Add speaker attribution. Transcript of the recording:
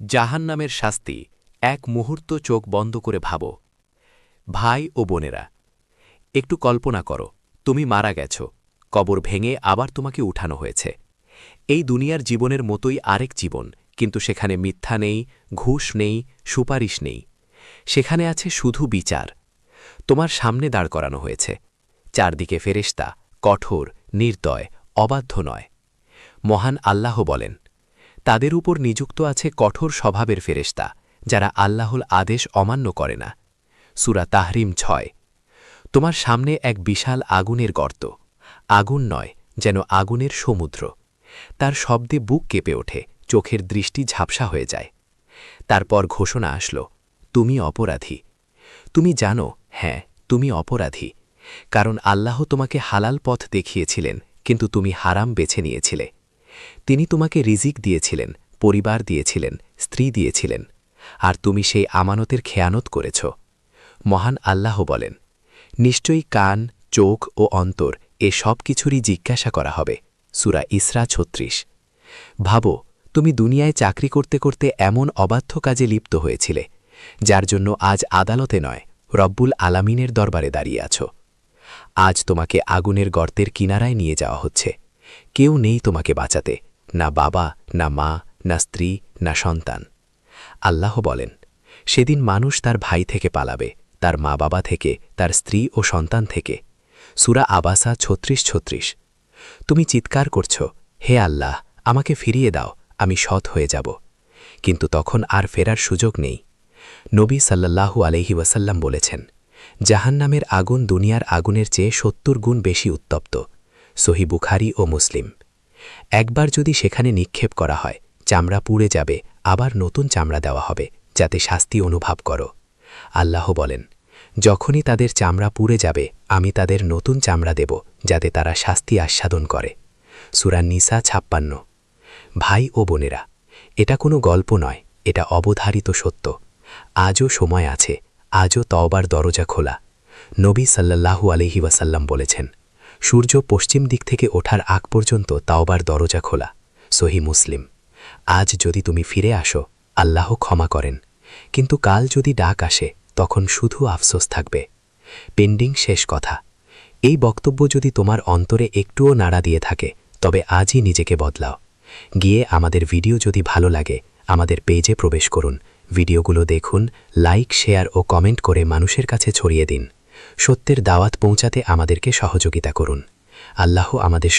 Speaker 1: জাহান্নামের শাস্তি এক মুহূর্ত চোখ বন্ধ করে ভাবো। ভাই ও বোনেরা, একটু কল্পনা করো, তুমি মারা গেছ, কবর ভেঙে আবার তোমাকে উঠানো হয়েছে। এই দুনিয়ার জীবনের মতোই আরেক জীবন, কিন্তু সেখানে মিথ্যা নেই, ঘুষ নেই, সুপারিশ নেই। সেখানে আছে শুধু বিচার। তোমার সামনে দাঁড় করানো হয়েছে। চারদিকে ফেরেশতা, কঠোর, নির্দয়, অবাধ্য নয়। মহান আল্লাহ বলেন তাদের উপর নিযুক্ত আছে কঠোর স্বভাবের ফেরেশতা, যারা আল্লাহর আদেশ অমান্য করে না। সুরা তাহরিম ছয়, তোমার সামনে এক বিশাল আগুনের গর্ত, আগুন নয়, যেন আগুনের সমুদ্র। তার শব্দে বুক কেঁপে ওঠে, চোখের দৃষ্টি ঝাপসা হয়ে যায়। তারপর ঘোষণা আসল, তুমি অপরাধী। তুমি জানো হ্যাঁ তুমি অপরাধী। কারণ আল্লাহ তোমাকে হালাল পথ দেখিয়েছিলেন, কিন্তু তুমি হারাম বেছে নিয়েছিলে। তিনি তোমাকে রিজিক দিয়েছিলেন, পরিবার দিয়েছিলেন, স্ত্রী দিয়েছিলেন, আর তুমি সেই আমানতের খেয়ানত করেছ। মহান আল্লাহ বলেন, নিশ্চয়ই কান, চোখ ও অন্তর এ সব কিছুরই জিজ্ঞাসা করা হবে। সুরা ইসরা ছত্রিশ। ভাবো, তুমি দুনিয়ায় চাকরি করতে করতে এমন অবাধ্য কাজে লিপ্ত হয়েছিলে, যার জন্য আজ আদালতে নয়, রব্বুল আলামিনের দরবারে দাঁড়িয়ে আছো। আজ তোমাকে আগুনের গর্তের কিনারায় নিয়ে যাওয়া হচ্ছে। কেউ নেই তোমাকে বাঁচাতে, না বাবা, না মা, না স্ত্রী, না সন্তান। আল্লাহ বলেন, সেদিন মানুষ তার ভাই থেকে পালাবে, তার মা বাবা থেকে, তার স্ত্রী ও সন্তান থেকে। সুরা আবাসা ছত্রিশ ছত্রিশ। তুমি চিৎকার করছ, হে আল্লাহ, আমাকে ফিরিয়ে দাও, আমি সৎ হয়ে যাব। কিন্তু তখন আর ফেরার সুযোগ নেই। নবী সাল্লাল্লাহু আলহি ওয়াসাল্লাম বলেছেন, জাহান্নামের আগুন দুনিয়ার আগুনের চেয়ে সত্তর গুণ বেশি উত্তপ্ত। সহি বুখারি ও মুসলিম। একবার যদি সেখানে নিক্ষেপ করা হয়, চামড়া পুড়ে যাবে, আবার নতুন চামড়া দেওয়া হবে, যাতে শাস্তি অনুভব করো। আল্লাহ বলেন, যখনই তাদের চামড়া পুড়ে যাবে, আমি তাদের নতুন চামড়া দেব, যাতে তারা শাস্তি আস্বাদন করে। সুরা নিসা ছাপ্পান্ন। ভাই ও বোনেরা, এটা কোনো গল্প নয়, এটা অবধারিত সত্য। আজও সময় আছে, আজও তওবার দরজা খোলা। নবী সাল্লাল্লাহু আলহি ওয়াসাল্লাম বলেছেন সূর্য পশ্চিম দিক থেকে ওঠার আগ পর্যন্ত তাওবার দরজা খোলা। সহি মুসলিম। আজ যদি তুমি ফিরে আসো, আল্লাহ ক্ষমা করেন। কিন্তু কাল যদি ডাক আসে, তখন শুধু আফসোস থাকবে। পেন্ডিং শেষ কথা। এই বক্তব্য যদি তোমার অন্তরে একটুও নাড়া দিয়ে থাকে, তবে আজই নিজেকে বদলাও। গিয়ে আমাদের ভিডিও যদি ভালো লাগে, আমাদের পেজে প্রবেশ করুন। ভিডিওগুলো দেখুন, লাইক, শেয়ার ও কমেন্ট করে মানুষের কাছে ছড়িয়ে দিন। সত্যের দাওয়াত পৌঁছাতে আমাদেরকে সহযোগিতা করুন। আল্লাহ আমাদের